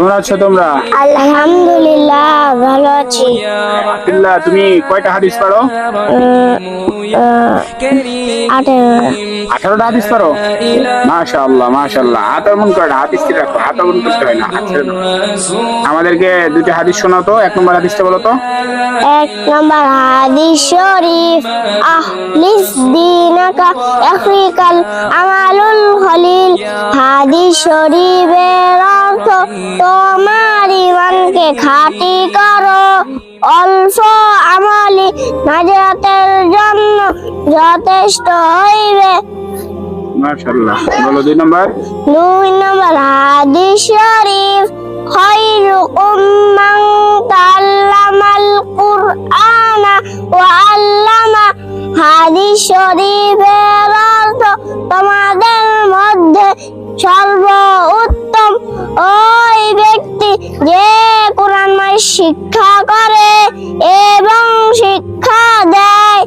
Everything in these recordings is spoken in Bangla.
কেমন আছো তোমরা? আলহামদুলিল্লাহ ভালো আছি। তুমি কয়টা হাদিস পারো আঠারোটা হাদিস পারো মাশা আল্লাহ মাশা আল্লাহ হাত মন করে হাদিস রাখো। হাত মন করতে হয় না। আমাদেরকে দুটি হাদিস শোনাও তো। এক নম্বর হাদিসটা বলো তো। এক নম্বর হাদিস শরীফ আহলিস দিনাকা আফ্রিকাল আমালুল খলিল হাদিস শরীফের অর্থ তোমার ইমানকে খাঁটি করো। অল্প আমলি নাজাতের জন্য যথেষ্ট হইবে। মাশাআল্লাহ। বলো দুই নম্বর। দুই নম্বর হাদিস শরীফ খায়রুকুম তাআল্লামাল কুরআনা ওয়া আল্লামা। হাদিস শরীফের অর্থ তোমাদের মধ্যে সর্ব ওই ব্যক্তি যে কোরআনময় শিক্ষা করে এবং শিক্ষা দেয়।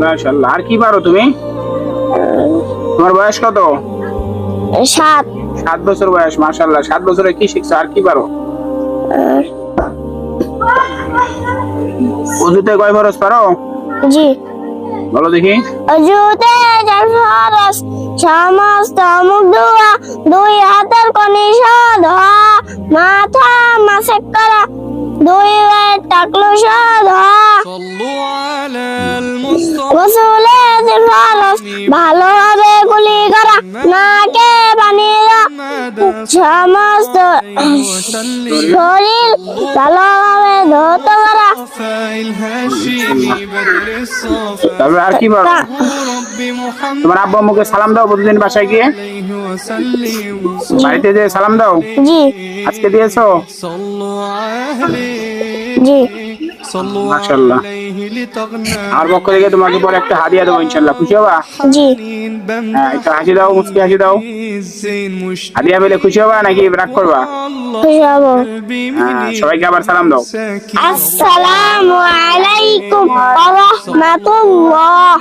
মাশাআল্লাহ আর কি পারো তুমি? তোমার বয়স কত? সাত। সাত বছর বয়স মাশাআল্লাহ সাত বছরে কি শিখছো? আর কি পারো? কয় ফরজ পারো? জি। বলো দেখি। অজুতে ফরজ সমস্ত দুই হাতের কনি ধ মাথা মাসে করা দুই পায়ের টাকলু ধ গোসলে ফরস ভালোভাবে গুলি করা নাকে পানি সমস্ত শরীর ভালোভাবে ধৌত করা। আর কি তোমার আব্বু আম্মুকে সালাম দাও প্রতিদিন বাসায় গিয়ে। বাড়িতে যে সালাম দাও। জি। আজকে দিয়েছ? জি। আর পক্ষ থেকে তোমাকে পরে একটা হাদিয়া দেবো ইনশাল্লাহ খুশি হবা? হ্যাঁ একটা হাসি দাও মুস্কি হাসি দাও। হাদিয়া পেলে খুশি হবা নাকি রাগ করবা? হ্যাঁ, সবাইকে আবার সালাম দাও। আসসালামু আলাইকুম ওয়া রাহমাতুল্লাহ।